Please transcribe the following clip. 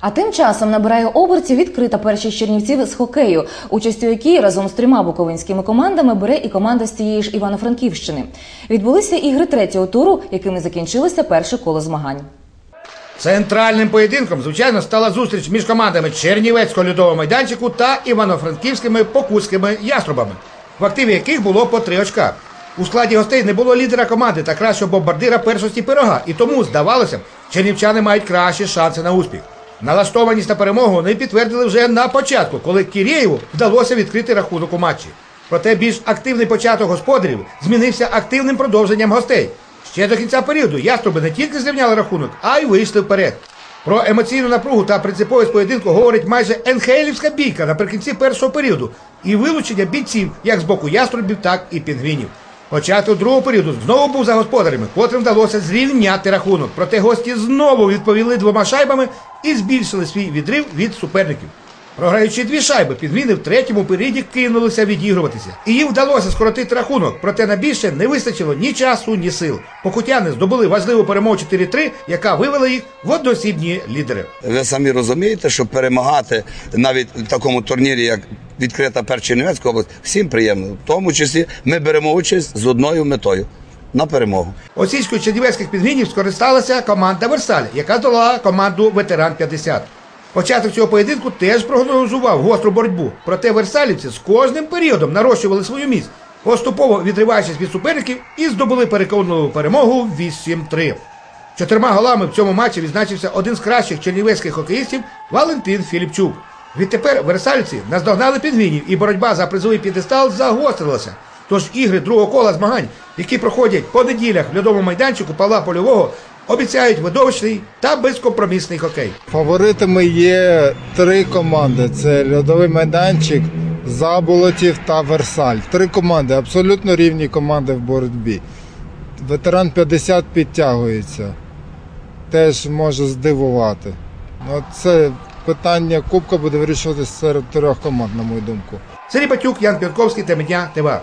А тим часом набирає обертів відкрита першість чернівців з хокею, участь у якій разом з трьома буковинськими командами бере і команда з тієї ж Івано-Франківщини. Відбулися ігри третього туру, якими закінчилося перше коло змагань. Центральним поєдинком, звичайно, стала зустріч між командами Чернівецького льодового майданчику та івано-франківськими покутськими яструбами, в активі яких було по три очка. У складі гостей не було лідера команди та кращого бомбардира першості пирога, і тому, здавалося чернівчани мають кращі шанси на успіх. Налаштованість на перемогу вони підтвердили вже на початку, коли Кірєєву вдалося відкрити рахунок у матчі. Проте більш активний початок господарів змінився активним продовженням гостей. Ще до кінця періоду яструби не тільки зрівняли рахунок, а й вийшли вперед. Про емоційну напругу та принциповість поєдинку говорить майже енхейлівська бійка наприкінці першого періоду і вилучення бійців як з боку яструбів, так і пінгвінів. Початок другого періоду знову був за господарями, котрим вдалося зрівняти рахунок. Проте гості знову відповіли двома шайбами і збільшили свій відрив від суперників. Програючи дві шайби, підміни в третьому періоді кинулися відігруватися. І їм вдалося скоротити рахунок, проте на більше не вистачило ні часу, ні сил. Покутяни здобули важливу перемогу 4-3, яка вивела їх в одноосібні лідери. Ви самі розумієте, що перемагати навіть в такому турнірі, як відкрита перша Чернівецька область, всім приємно. В тому числі ми беремо участь з одною метою на перемогу. Осічкою чернівецьких підмінів скористалася команда Версаль, яка здолала команду Ветеран 50. Початок цього поєдинку теж прогнозував гостру боротьбу. Проте версалівці з кожним періодом нарощували свою міць, поступово відриваючись від суперників і здобули переконливу перемогу 8-3. Чотирма голами в цьому матчі відзначився один з кращих чернівецьких хокеїстів Валентин Філіпчук. Відтепер версалівці наздогнали пінгвінів, і боротьба за призовий підестал загострилася. Тож ігри другого кола змагань, які проходять по неділях в льодовому майданчику Павла Польового, обіцяють видовищний та безкомпромісний хокей. Фаворитами є три команди: це льодовий майданчик, Заболотів та Версаль. Три команди, абсолютно рівні команди в боротьбі. Ветеран 50 підтягується. Теж може здивувати. Ну, це питання Кубка буде вирішуватися серед трьох команд, на мою думку. Сергій Батюк, Ян Пірковський, Темедня, ТВА.